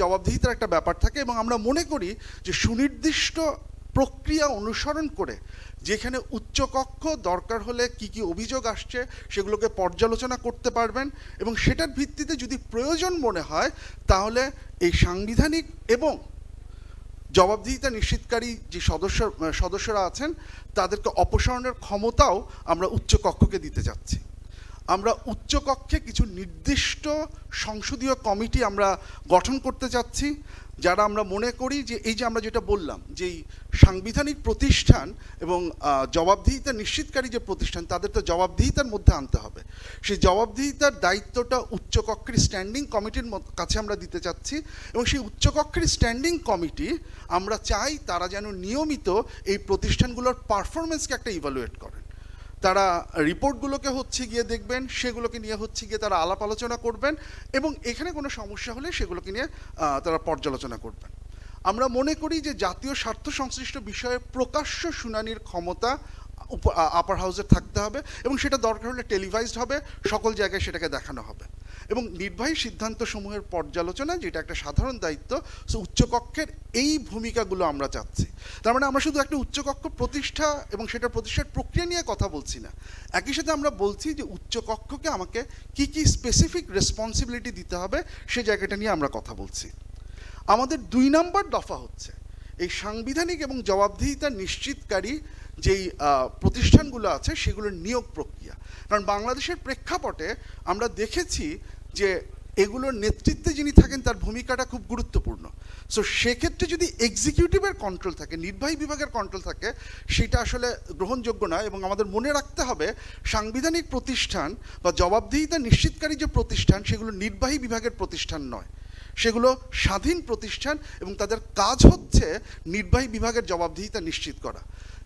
জবাবদিহিতার একটা ব্যাপার থাকে এবং আমরা মনে করি যে সুনির্দিষ্ট প্রক্রিয়া অনুসরণ করে যেখানে উচ্চকক্ষ দরকার হলে কি কি অভিযোগ আসছে সেগুলোকে পর্যালোচনা করতে পারবেন এবং সেটার ভিত্তিতে যদি প্রয়োজন মনে হয় তাহলে এই সাংবিধানিক এবং জবাবদিহিতা নিশ্চিতকারী যে সদস্য সদস্যরা আছেন তাদেরকে অপসারণের ক্ষমতাও আমরা উচ্চকক্ষকে দিতে যাচ্ছি। আমরা উচ্চকক্ষে কিছু নির্দিষ্ট সংসদীয় কমিটি আমরা গঠন করতে চাচ্ছি, যারা আমরা মনে করি যে এই যে আমরা যেটা বললাম, যে সাংবিধানিক প্রতিষ্ঠান এবং জবাবদিহিতা, নিশ্চিতকারী যে প্রতিষ্ঠান, তাদের তো জবাবদিহিতার মধ্যে আনতে হবে। সেই জবাবদিহিতার দায়িত্বটা উচ্চকক্ষের স্ট্যান্ডিং কমিটির কাছে আমরা দিতে চাচ্ছি এবং সেই উচ্চকক্ষের স্ট্যান্ডিং কমিটি, আমরা চাই তারা যেন নিয়মিত এই প্রতিষ্ঠানগুলোর পারফরমেন্সকে একটা ইভালুয়েট করেন তারা রিপোর্টগুলোকে হচ্ছে গিয়ে দেখবেন, সেগুলোকে নিয়ে হচ্ছে গিয়ে তারা আলাপ আলোচনা করবেন এবং এখানে কোনো সমস্যা হলে সেগুলোকে নিয়ে তারা পর্যালোচনা করবেন। আমরা মনে করি যে জাতীয় স্বার্থ সংশ্লিষ্ট বিষয়ে প্রকাশ্য শুনানির ক্ষমতা আপার হাউসে থাকতে হবে এবং সেটা দরকার হলে টেলিভাইজড হবে, সকল জায়গায় সেটাকে দেখানো হবে। এবং নির্বাহী সিদ্ধান্ত সমূহের পর্যালোচনা, যেটা একটা সাধারণ দায়িত্ব সো উচ্চকক্ষের এই ভূমিকাগুলো আমরা চাচ্ছি। তার মানে আমরা শুধু একটা উচ্চকক্ষ প্রতিষ্ঠা এবং সেটা প্রতিষ্ঠার প্রক্রিয়া নিয়ে কথা বলছি না। একই সাথে আমরা বলছি যে উচ্চকক্ষকে আমাকে কি কি স্পেসিফিক রেসপন্সিবিলিটি দিতে হবে, সে জায়গাটা নিয়ে আমরা কথা বলছি। আমাদের দুই নম্বর দফা হচ্ছে এই সাংবিধানিক এবং জবাবদিহিতা নিশ্চিতকারী যেই প্রতিষ্ঠানগুলো আছে, সেগুলোর নিয়োগ প্রক্রিয়া। কারণ বাংলাদেশের প্রেক্ষাপটে আমরা দেখেছি যে এগুলোর নেতৃত্বে যিনি থাকেন, তার ভূমিকাটা খুব গুরুত্বপূর্ণ। সো সেক্ষেত্রে যদি এক্সিকিউটিভের কন্ট্রোল থাকে, নির্বাহী বিভাগের কন্ট্রোল থাকে, সেটা আসলে গ্রহণযোগ্য নয় এবং আমাদের মনে রাখতে হবে, সাংবিধানিক প্রতিষ্ঠান বা জবাবদিহিতা নিশ্চিতকারী যে প্রতিষ্ঠান, সেগুলো নির্বাহী বিভাগের প্রতিষ্ঠান নয়। সেগুলো স্বাধীন প্রতিষ্ঠান এবং তাদের কাজ হচ্ছে নির্বাহী বিভাগের জবাবদিহিতা নিশ্চিত করা।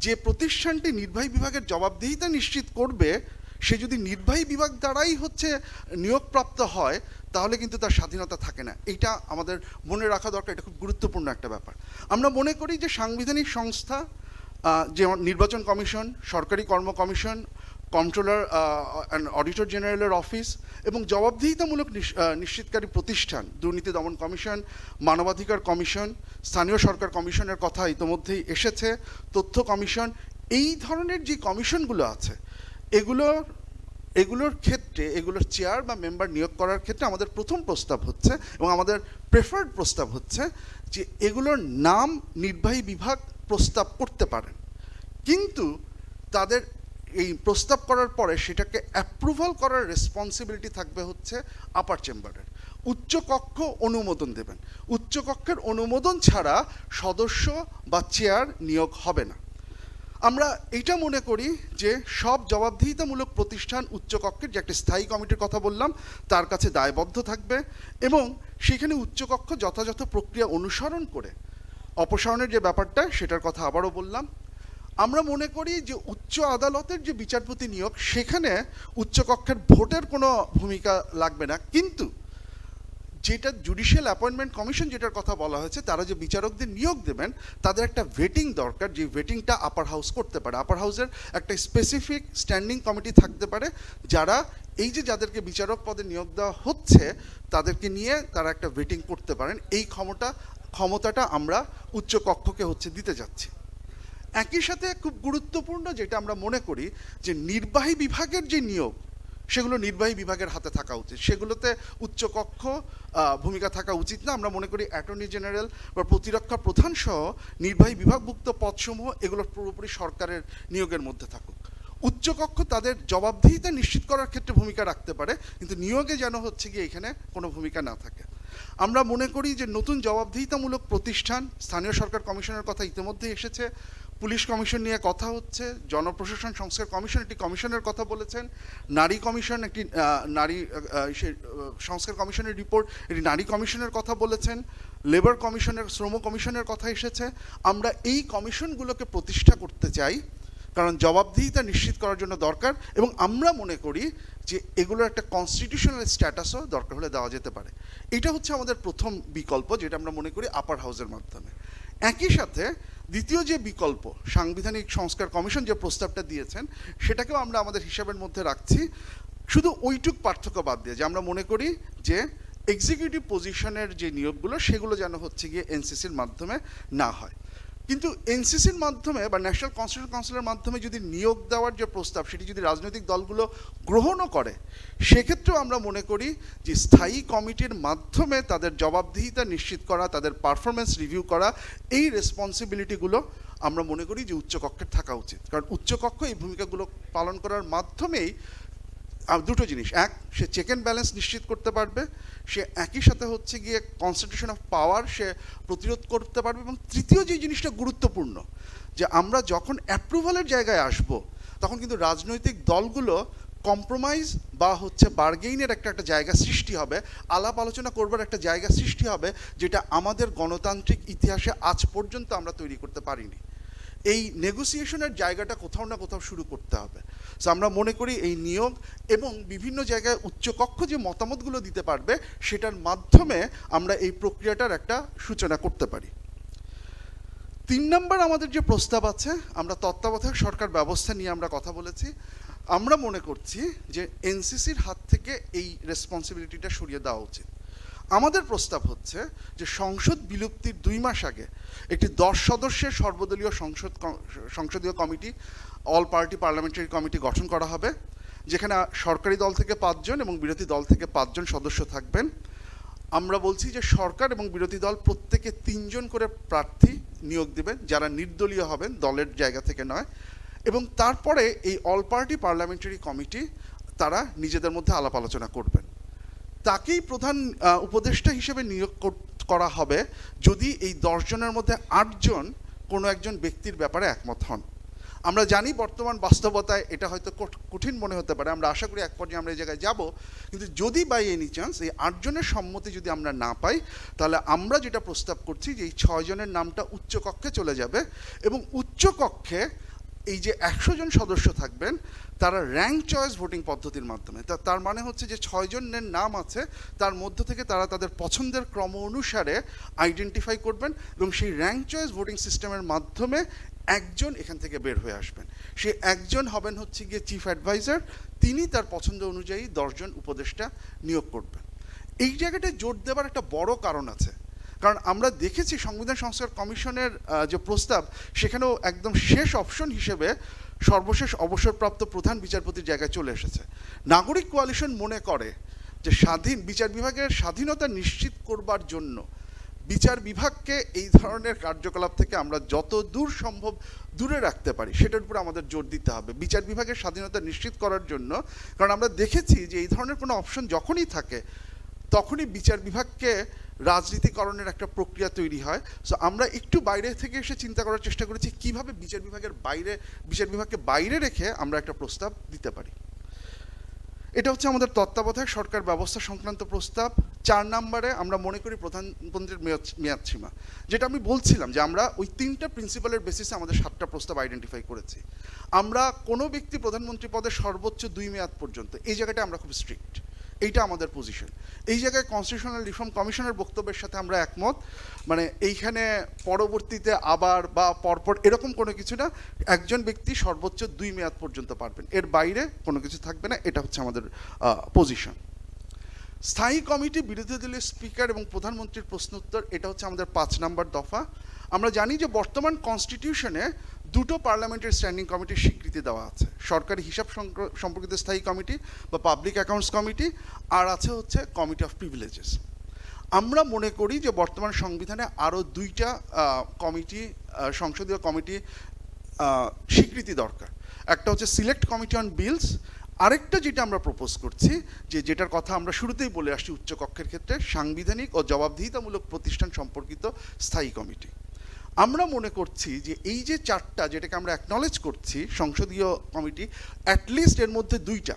যে প্রতিষ্ঠানটি নির্বাহী বিভাগের জবাবদিহিতা নিশ্চিত করবে সে যদি নির্বাহী বিভাগ দ্বারাই হচ্ছে নিয়োগপ্রাপ্ত হয়, তাহলে কিন্তু তার স্বাধীনতা থাকে না। এটা আমাদের মনে রাখা দরকার, এটা খুব গুরুত্বপূর্ণ একটা ব্যাপার। আমরা মনে করি যে সাংবিধানিক সংস্থা যেমন নির্বাচন কমিশন, সরকারি কর্ম কমিশন, কন্ট্রোলার অ্যান্ড অডিটর জেনারেলের অফিস এবং জবাবদিহিতামূলক নিশ্চিতকারী প্রতিষ্ঠান, দুর্নীতি দমন কমিশন, মানবাধিকার কমিশন, স্থানীয় সরকার কমিশনের কথা ইতোমধ্যেই এসেছে, তথ্য কমিশন, এই ধরনের যে কমিশনগুলো আছে এগুলোর এগুলোর ক্ষেত্রে, এগুলোর চেয়ার বা মেম্বার নিয়োগ করার ক্ষেত্রে আমাদের প্রথম প্রস্তাব হচ্ছে এবং আমাদের প্রেফার্ড প্রস্তাব হচ্ছে যে এগুলোর নাম নির্বাহী বিভাগ প্রস্তাব করতে পারেন কিন্তু তাদের এই প্রস্তাব করার পরে সেটাকে অ্যাপ্রুভাল করার রেসপন্সিবিলিটি থাকবে হচ্ছে আপার চেম্বারের উচ্চকক্ষ অনুমোদন দেবেন। উচ্চকক্ষের অনুমোদন ছাড়া সদস্য বা চেয়ার নিয়োগ হবে না। আমরা এটা মনে করি যে সব জবাবদিহিতামূলক প্রতিষ্ঠান উচ্চকক্ষের যে একটা স্থায়ী কমিটির কথা বললাম, তার কাছে দায়বদ্ধ থাকবে এবং সেখানে উচ্চকক্ষ যথাযথ প্রক্রিয়া অনুসরণ করে। অপসারণের যে ব্যাপারটা, সেটার কথা আবারও বললাম। আমরা মনে করি যে উচ্চ আদালতের যে বিচারপতি নিয়োগ, সেখানে উচ্চকক্ষের ভোটের কোনো ভূমিকা লাগবে না। কিন্তু যেটা জুডিশিয়াল অ্যাপয়েন্টমেন্ট কমিশন যেটার কথা বলা হয়েছে, তারা যে বিচারকদের নিয়োগ দেবেন, তাদের একটা ভেটিং দরকার, যে ভেটিংটা আপার হাউস করতে পারে। আপার হাউসের একটা স্পেসিফিক স্ট্যান্ডিং কমিটি থাকতে পারে, যারা এই যে যাদেরকে বিচারক পদে নিয়োগ দেওয়া হচ্ছে, তাদেরকে নিয়ে তারা একটা ভেটিং করতে পারেন। এই ক্ষমতা, ক্ষমতাটা আমরা উচ্চ কক্ষকে হচ্ছে দিতে যাচ্ছি। একই সাথে খুব গুরুত্বপূর্ণ যেটা আমরা মনে করি, যে নির্বাহী বিভাগের যে নিয়োগ সেগুলো নির্বাহী বিভাগের হাতে থাকা উচিত। সেগুলোতে উচ্চকক্ষ ভূমিকা থাকা উচিত না। আমরা মনে করি অ্যাটর্নি জেনারেল বা প্রতিরক্ষা প্রধান সহ নির্বাহী বিভাগভুক্ত পদসমূহ এগুলো পুরোপুরি সরকারের নিয়োগের মধ্যে থাকুক। উচ্চকক্ষ তাদের জবাবদিহিতা নিশ্চিত করার ক্ষেত্রে ভূমিকা রাখতে পারে, কিন্তু নিয়োগে যেন হচ্ছে গিয়ে এখানে কোনো ভূমিকা না থাকে। আমরা মনে করি যে নতুন জবাবদিহিতামূলক প্রতিষ্ঠান, স্থানীয় সরকার কমিশনের কথা ইতিমধ্যে এসেছে। পুলিশ কমিশন নিয়ে কথা হচ্ছে, জনপ্রশাসন সংস্কার কমিশন একটি কমিশনের কথা বলেছেন, নারী কমিশন একটি নারী সংস্কার কমিশনের রিপোর্ট একটি নারী কমিশনের কথা বলেছেন, লেবার কমিশনের, শ্রম কমিশনের কথা এসেছে। আমরা এই কমিশনগুলোকে প্রতিষ্ঠা করতে চাই, কারণ জবাবদিহিতা নিশ্চিত করার জন্য দরকার এবং আমরা মনে করি যে এগুলোর একটা কনস্টিটিউশনাল স্ট্যাটাসও দরকার হলে দেওয়া যেতে পারে। এটা হচ্ছে আমাদের প্রথম বিকল্প, যেটা আমরা মনে করি আপার হাউসের মাধ্যমে। একই সাথে দ্বিতীয় যে বিকল্প, সাংবিধানিক সংস্কার কমিশন যে প্রস্তাবটা দিয়েছেন, সেটাকেও আমরা আমাদের হিসাবের মধ্যে রাখছি। শুধু ওইটুক পার্থক্য বাদ দিয়ে যে আমরা মনে করি যে এক্সিকিউটিভ পজিশনের যে নিয়োগগুলো, সেগুলো যেন হচ্ছে গিয়ে এনসিসির মাধ্যমে না হয়। কিন্তু এনসিসির মাধ্যমে বা ন্যাশনাল কনস্টিটিউশন কাউন্সিলের মাধ্যমে যদি নিয়োগ দেওয়ার যে প্রস্তাব, সেটি যদি রাজনৈতিক দলগুলো গ্রহণও করে, সেক্ষেত্রেও আমরা মনে করি যে স্থায়ী কমিটির মাধ্যমে তাদের জবাবদিহিতা নিশ্চিত করা, তাদের পারফরমেন্স রিভিউ করা, এই রেসপন্সিবিলিটিগুলো আমরা মনে করি যে উচ্চকক্ষের থাকা উচিত। কারণ উচ্চকক্ষ এই ভূমিকাগুলো পালন করার মাধ্যমেই দুটো জিনিস। এক, সে চেক অ্যান্ড ব্যালেন্স নিশ্চিত করতে পারবে, সে একই সাথে হচ্ছে গিয়ে কনসেন্ট্রেশন অফ পাওয়ার সে প্রতিরোধ করতে পারবে এবং তৃতীয় যে জিনিসটা গুরুত্বপূর্ণ, যে আমরা যখন অ্যাপ্রুভালের জায়গায় আসব, তখন কিন্তু রাজনৈতিক দলগুলো কম্প্রোমাইজ বা হচ্ছে বার্গেইনের একটা একটা জায়গা সৃষ্টি হবে, আলাপ আলোচনা করবার একটা জায়গা সৃষ্টি হবে, যেটা আমাদের গণতান্ত্রিক ইতিহাসে আজ পর্যন্ত আমরা তৈরি করতে পারিনি। এই নেগোসিয়েশনের জায়গাটা কোথাও না কোথাও শুরু করতে হবে। সো আমরা মনে করি এই নিয়োগ এবং বিভিন্ন জায়গায় উচ্চকক্ষ যে মতামতগুলো দিতে পারবে, সেটার মাধ্যমে আমরা এই প্রক্রিয়াটার একটা সূচনা করতে পারি। তিন নম্বর আমাদের যে প্রস্তাব আছে, আমরা তত্ত্বাবধায়ক সরকার ব্যবস্থা নিয়ে আমরা কথা বলেছি। আমরা মনে করছি যে এনসিসির হাত থেকে এই রেসপন্সিবিলিটিটা সরিয়ে দেওয়া উচিত। আমাদের প্রস্তাব হচ্ছে যে সংসদ বিলুপ্তির দুই মাস আগে একটি দশ সদস্যের সর্বদলীয় সংসদ সংসদীয় committee, all party parliamentary committee গঠন করা হবে, যেখানে সরকারি দল থেকে পাঁচজন এবং বিরোধী দল থেকে পাঁচজন সদস্য থাকবেন। আমরা বলছি যে সরকার এবং বিরোধী দল প্রত্যেকে তিনজন করে প্রার্থী নিয়োগ দেবেন, যারা নির্দলীয় হবেন, দলের জায়গা থেকে নয়। এবং তারপরে এই অল পার্টি পার্লামেন্টারি কমিটি, তারা নিজেদের মধ্যে আলাপ আলোচনা করবেন। তাকেই প্রধান উপদেষ্টা হিসেবে নিয়োগ কর- হবে যদি এই দশজনের মধ্যে আটজন কোনো একজন ব্যক্তির ব্যাপারে একমত হন। আমরা জানি বর্তমান বাস্তবতায় এটা হয়তো কঠ- কঠিন মনে হতে পারে, আমরা আশা করি এক পর্যায়ে আমরা এই জায়গায় যাব, কিন্তু যদি বাই এনি চান্স এই আটজনের সম্মতি যদি আমরা না পাই, তাহলে আমরা যেটা প্রস্তাব করছি যে এই ছয়জনের নামটা উচ্চকক্ষে চলে যাবে এবং উচ্চকক্ষে এই যে একশো জন সদস্য থাকবেন, তারা র্যাঙ্ক চয়েস ভোটিং পদ্ধতির মাধ্যমে। তা তার মানে হচ্ছে যে ছয়জনের নাম আছে, তার মধ্য থেকে তারা তাদের পছন্দের ক্রম অনুসারে আইডেন্টিফাই করবেন এবং সেই র্যাঙ্ক চয়েস ভোটিং সিস্টেমের মাধ্যমে একজন এখান থেকে বের হয়ে আসবেন। সে একজন হবেন হচ্ছে গিয়ে চিফ অ্যাডভাইজার তিনি তার পছন্দ অনুযায়ী দশজন উপদেষ্টা নিয়োগ করবেন। এই জায়গাটায় জোর দেওয়ার একটা বড় কারণ আছে। কারণ আমরা দেখেছি সংবিধান সংস্কার কমিশনের যে প্রস্তাব, সেখানেও একদম শেষ অপশন হিসেবে সর্বশেষ অবসরপ্রাপ্ত প্রধান বিচারপতির জায়গায় চলে এসেছে। নাগরিক কোয়ালিশন মনে করে যে স্বাধীন, বিচার বিভাগের স্বাধীনতা নিশ্চিত করবার জন্য বিচার বিভাগকে এই ধরনের কার্যকলাপ থেকে আমরা যত দূর সম্ভব দূরে রাখতে পারি, সেটার উপর আমাদের জোর দিতে হবে। বিচার বিভাগের স্বাধীনতা নিশ্চিত করার জন্য, কারণ আমরা দেখেছি যে এই ধরনের কোনো অপশন যখনই থাকে, তখনই বিচার বিভাগকে রাজনীতিকরণের একটা প্রক্রিয়া তৈরি হয়। সো আমরা একটু বাইরে থেকে এসে চিন্তা করার চেষ্টা করেছি, কীভাবে বিচার বিভাগের বাইরে, বিচার বিভাগকে বাইরে রেখে আমরা একটা প্রস্তাব দিতে পারি। এটা হচ্ছে আমাদের তত্ত্বাবধায়ক সরকার ব্যবস্থা সংক্রান্ত প্রস্তাব। চার নম্বরে আমরা মনে করি প্রধানমন্ত্রীর মেয়াদ সীমা। যেটা আমি বলছিলাম যে আমরা ওই তিনটা প্রিন্সিপালের বেসিসে আমাদের সাতটা প্রস্তাব আইডেন্টিফাই করেছি। আমরা কোনো ব্যক্তি প্রধানমন্ত্রী পদে সর্বোচ্চ দুই মেয়াদ পর্যন্ত, এই জায়গাটা আমরা খুব স্ট্রিক্ট এইটা আমাদের পজিশন এই জায়গায় কনস্টিটিউশনাল রিফর্ম কমিশনের বক্তব্যের সাথে আমরা একমত। মানে এইখানে পরবর্তীতে আবার বা পরপর এরকম কোনো কিছু না, একজন ব্যক্তি সর্বোচ্চ দুই মেয়াদ পর্যন্ত পারবেন। এর বাইরে কোনো কিছু থাকবে না, এটা হচ্ছে আমাদের পজিশন স্থায়ী কমিটি বিরোধী দলের স্পিকার এবং প্রধানমন্ত্রীর প্রশ্ন উত্তর এটা হচ্ছে আমাদের পাঁচ নাম্বার দফা। আমরা জানি যে বর্তমান কনস্টিটিউশনে দুটো পার্লামেন্টের স্ট্যান্ডিং কমিটির স্বীকৃতি দেওয়া আছে। সরকারি হিসাব সম্পর্কিত স্থায়ী কমিটি বা পাবলিক অ্যাকাউন্টস কমিটি আর আছে হচ্ছে কমিটি অফ প্রিভিলেজেস আমরা মনে করি যে বর্তমান সংবিধানে আরও দুইটা কমিটি সংসদীয় কমিটি স্বীকৃতি দরকার। একটা হচ্ছে সিলেক্ট কমিটি অন বিলস আরেকটা যেটা আমরা প্রপোজ করছি, যে যেটার কথা আমরা শুরুতেই বলে আসছি উচ্চকক্ষের ক্ষেত্রে, সাংবিধানিক ও জবাবদিহিতামূলক প্রতিষ্ঠান সম্পর্কিত স্থায়ী কমিটি আমরা মনে করছি যে এই যে চারটা যেটাকে আমরা অ্যাকনলেজ করছি, সংসদীয় কমিটি অ্যাটলিস্ট এর মধ্যে দুইটা।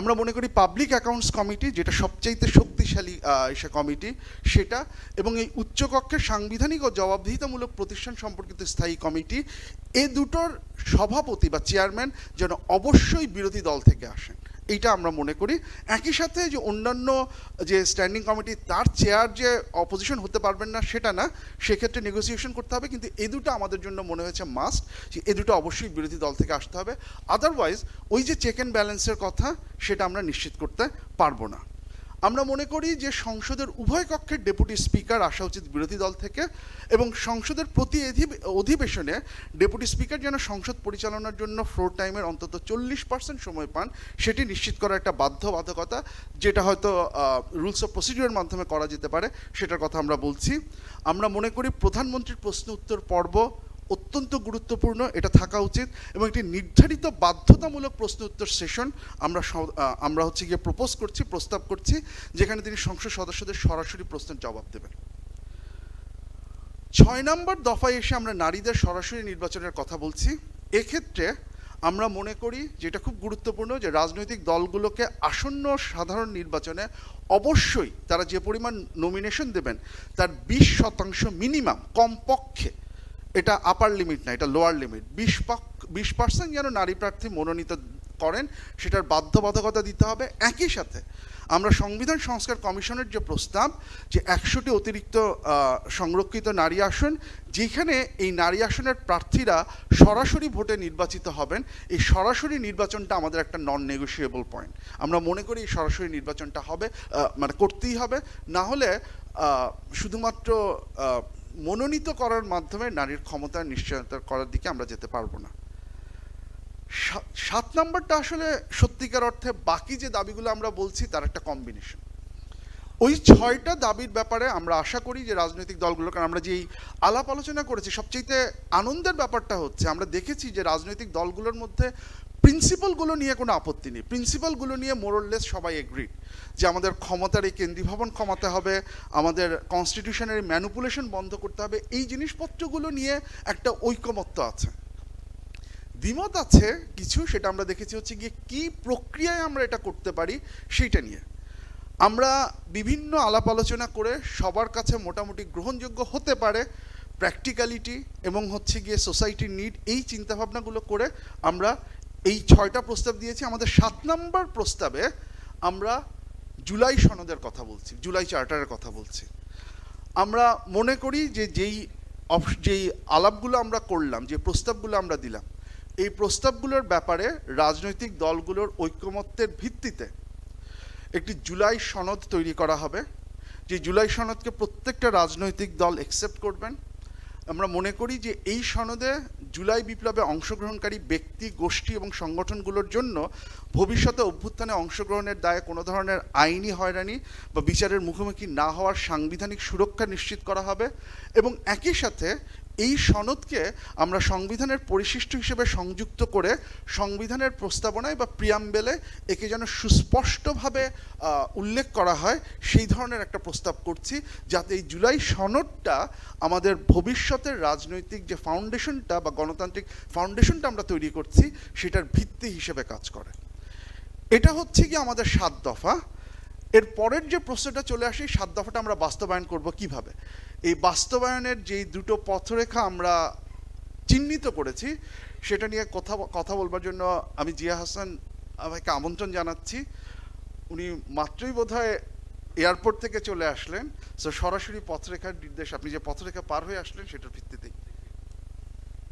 আমরা মনে করি পাবলিক অ্যাকাউন্টস কমিটি যেটা সবচাইতে শক্তিশালী সে কমিটি, সেটা এবং এই উচ্চকক্ষের সাংবিধানিক ও জবাবদিহিতামূলক প্রতিষ্ঠান সম্পর্কিত স্থায়ী কমিটি, এ দুটোর সভাপতি বা চেয়ারম্যান যেন অবশ্যই বিরোধী দল থেকে আসেন। এইটা আমরা মনে করি। একই সাথে যে অন্যান্য যে স্ট্যান্ডিং কমিটি তার চেয়ার যে অপোজিশন হতে পারবেন না, সেটা না, সেক্ষেত্রে নেগোসিয়েশন করতে হবে। কিন্তু এ দুটো আমাদের জন্য মনে হয়েছে মাস্ট এ দুটো অবশ্যই বিরোধী দল থেকে আসতে হবে। আদারওয়াইজ ওই যে চেক অ্যান্ড ব্যালেন্সের কথা, সেটা আমরা নিশ্চিত করতে পারব না। আমরা মনে করি যে সংসদের উভয় কক্ষের ডেপুটি স্পিকার আসা উচিত বিরোধী দল থেকে এবং সংসদের প্রতি অধিবেশনে ডেপুটি স্পিকার যেন সংসদ পরিচালনার জন্য ফ্লোর টাইমের অন্তত চল্লিশ পার্সেন্ট সময় পান, সেটি নিশ্চিত করা একটা বাধ্যবাধকতা, যেটা হয়তো রুলস অফ প্রসিডিউরের মাধ্যমে করা যেতে পারে, সেটার কথা আমরা বলছি। আমরা মনে করি প্রধানমন্ত্রীর প্রশ্ন উত্তর পর্ব অত্যন্ত গুরুত্বপূর্ণ, এটা থাকা উচিত এবং একটি নির্ধারিত বাধ্যতামূলক প্রশ্ন উত্তর সেশন আমরা আমরা হচ্ছে গিয়ে প্রপোজ করছি, প্রস্তাব করছি, যেখানে তিনি সংসদ সদস্যদের সরাসরি প্রশ্নের জবাব দেবেন। ছয় নম্বর দফায় এসে আমরা নারীদের সরাসরি নির্বাচনের কথা বলছি। এক্ষেত্রে আমরা মনে করি যেটা খুব গুরুত্বপূর্ণ যে রাজনৈতিক দলগুলোকে আসন্ন সাধারণ নির্বাচনে অবশ্যই তারা যে পরিমাণ নমিনেশন দেবেন, তার বিশ শতাংশ মিনিমাম কমপক্ষে এটা আপার লিমিট না, এটা লোয়ার লিমিট বিশ বিশ পার্সেন্ট যেন নারী প্রার্থী মনোনীত করেন, সেটার বাধ্যবাধকতা দিতে হবে। একই সাথে আমরা সংবিধান সংস্কার কমিশনের যে প্রস্তাব, যে একশোটি অতিরিক্ত সংরক্ষিত নারী আসন, যেখানে এই নারী আসনের প্রার্থীরা সরাসরি ভোটে নির্বাচিত হবেন, এই সরাসরি নির্বাচনটা আমাদের একটা নন নেগোসিয়েবল পয়েন্ট আমরা মনে করি এই সরাসরি নির্বাচনটা হবে মানে করতেই হবে। না হলে শুধুমাত্র মনোনীত করার মাধ্যমে নারীর ক্ষমতা নিশ্চয়তা করার দিকে আমরা যেতে পারব না। সাত নম্বরটা আসলে সত্যিকার অর্থে বাকি যে দাবিগুলো আমরা বলছি তার একটা কম্বিনেশন ওই ছয়টা দাবির ব্যাপারে আমরা আশা করি যে রাজনৈতিক দলগুলো, কারণ আমরা যেই আলাপ আলোচনা করেছি সবচেয়ে আনন্দের ব্যাপারটা হচ্ছে আমরা দেখেছি যে রাজনৈতিক দলগুলোর মধ্যে প্রিন্সিপালগুলো নিয়ে কোনো আপত্তি নেই। প্রিন্সিপালগুলো নিয়ে মোরললেস সবাই এগ্রিড যে আমাদের ক্ষমতার এই কেন্দ্রীভবন কমাতে হবে, আমাদের কনস্টিটিউশনের ম্যানুপুলেশন বন্ধ করতে হবে, এই জিনিসপত্রগুলো নিয়ে একটা ঐকমত্য আছে। দ্বিমত আছে কিছু, সেটা আমরা দেখেছি হচ্ছে গিয়ে কি প্রক্রিয়ায় আমরা এটা করতে পারি সেইটা নিয়ে। আমরা বিভিন্ন আলাপ আলোচনা করে সবার কাছে মোটামুটি গ্রহণযোগ্য হতে পারে প্র্যাকটিক্যালিটি এবং হচ্ছে গিয়ে সোসাইটির নিড এই চিন্তাভাবনাগুলো করে আমরা এই ছয়টা প্রস্তাব দিয়েছি। আমাদের সাত নম্বর প্রস্তাবে আমরা জুলাই সনদের কথা বলছি, জুলাই চার্টারের কথা বলছি। আমরা মনে করি যে যেই যেই আলাপগুলো আমরা করলাম, যে প্রস্তাবগুলো আমরা দিলাম, এই প্রস্তাবগুলোর ব্যাপারে রাজনৈতিক দলগুলোর ঐক্যমত্যের ভিত্তিতে একটি জুলাই সনদ তৈরি করা হবে। যে জুলাই সনদকে প্রত্যেকটা রাজনৈতিক দল একসেপ্ট করবেন। আমরা মনে করি যে এই সনদে জুলাই বিপ্লবে অংশগ্রহণকারী ব্যক্তি, গোষ্ঠী এবং সংগঠনগুলোর জন্য ভবিষ্যতে অভ্যুত্থানে অংশগ্রহণের দায়ে কোনো ধরনের আইনি হয়রানি বা বিচারের মুখোমুখি না হওয়ার সাংবিধানিক সুরক্ষা নিশ্চিত করা হবে এবং একই সাথে এই সনদকে আমরা সংবিধানের পরিশিষ্ট হিসেবে সংযুক্ত করে সংবিধানের প্রস্তাবনায় বা প্রিয়াম্বেলে একে যেন সুস্পষ্টভাবে উল্লেখ করা হয়, সেই ধরনের একটা প্রস্তাব করছি যাতে এই জুলাই সনদটা আমাদের ভবিষ্যতের রাজনৈতিক যে ফাউন্ডেশনটা বা গণতান্ত্রিক ফাউন্ডেশনটা আমরা তৈরি করছি, সেটার ভিত্তি হিসেবে কাজ করে। এটা হচ্ছে কি আমাদের সাত দফা। এর পরের যে প্রশ্নটা চলে আসে সাত দফাটা আমরা বাস্তবায়ন করব কীভাবে? এই বাস্তবায়নের যেই দুটো পথরেখা আমরা চিহ্নিত করেছি, সেটা নিয়ে কথা কথা বলবার জন্য আমি জিয়া হাসান আমাকে আমন্ত্রণ জানাচ্ছি। উনি মাত্রই বোধহয় এয়ারপোর্ট থেকে চলে আসলেন। সো সরাসরি পথরেখার নির্দেশ, আপনি যে পথরেখা পার হয়ে আসলেন, সেটার ভিত্তিতেই